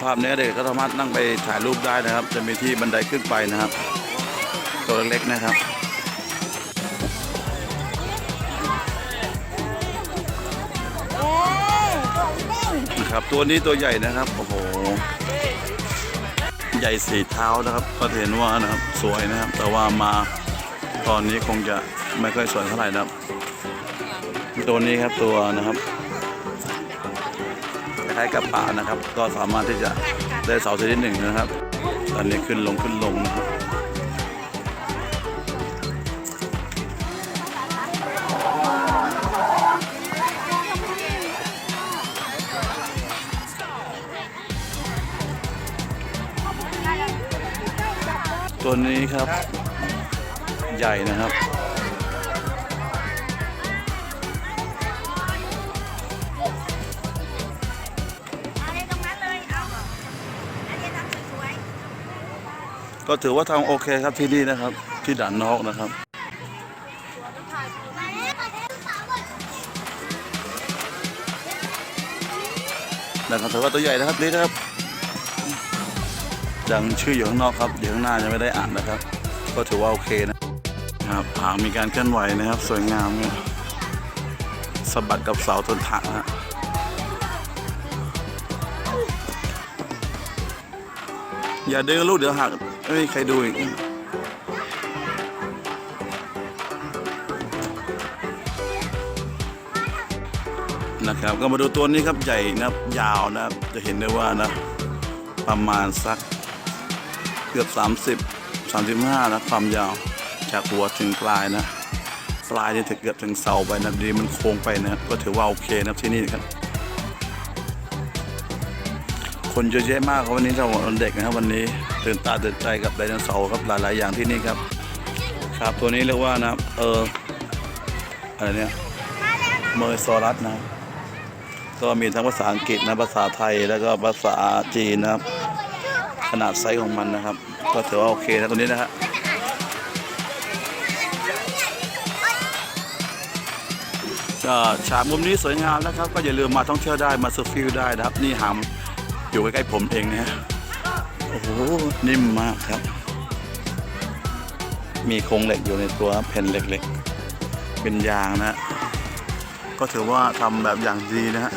ภาพนี้เด็กก็สามารถนั่งไปถ่ายรูปได้นะครับ จะมีที่บันไดขึ้นไปนะครับ ตัวเล็กๆนะครับนะครับ ตัวนี้ตัวใหญ่นะครับโอ้โหใหญ่สีเท้านะครับ ก็เห็นว่านะครับสวยนะครับ แต่ว่ามาตอนนี้คงจะไม่ค่อยสวยเท่าไหร่นะครับ ตัวนี้ครับตัวนะครับ ล้ายๆกับป่านะครับ ก็สามารถที่จะได้เสาชนิดหนึ่งนะครับ ตอนนี้ขึ้นลงขึ้นลงนะครับตัวนี้ครับใหญ่นะครับ ก็ถือว่าทำโอเคครับที่นี่นะครับ ที่ด่านนอกนะครับๆมานี่ยมาเนี่ยสาวเลยนะครับถือว่าตัวใหญ่นะครับนี่นะครับดังชื่ออยู่ข้างนอกครับเดี๋ยวข้างหน้ายังไม่ได้อ่านนะครับ ก็ถือว่าโอเคนะครับหางมีการเคลื่อนไหวนะครับ สวยงามเนี่ยสะบัดกับเสาทนทางฮะอย่าเดินลูกเดี๋ยวหัก ไม่มีใครดูอีกนะครับก็มาดูตัวนี้ครับใหญ่นะยาวนะจะเห็นได้ว่านะประมาณสักเกือบ 30 35 นะความยาวจากหัวถึงปลายนะปลายจะถึงเกือบถึงเสาไปนะดีมันโค้งไปนะก็ถือว่าโอเคนะที่นี่ครับ คนเยอะแยะมากครับวันนี้สำหรับวันเด็กนะครับวันนี้ ตื่นตาตื่นใจกับไดโนเสาร์ครับหลาย ๆ อย่างที่นี่ครับครับตัวนี้เรียกว่านะครับเอออะไรเนี่ยเมอร์ซอรัสนะก็มีทั้งภาษาอังกฤษนะภาษาไทยแล้วก็ภาษาจีนนะครับ ขนาดไซส์ของมันนะครับ ก็ถือว่าโอเคนะตัวนี้นะฮะก็ฉากมุมนี้สวยงามนะครับ ก็อย่าลืมมาท่องเที่ยวได้มาเซอร์ฟิลได้นะครับ นี่หามอยู่ใกล้ๆผมเองนะฮะ อ้โหนิ่มมากครับ มีโครงเหล็กอยู่ในตัวแผ่นเหล็กๆ เป็นยางนะฮะก็ถือว่าทำแบบอย่างดีนะฮะ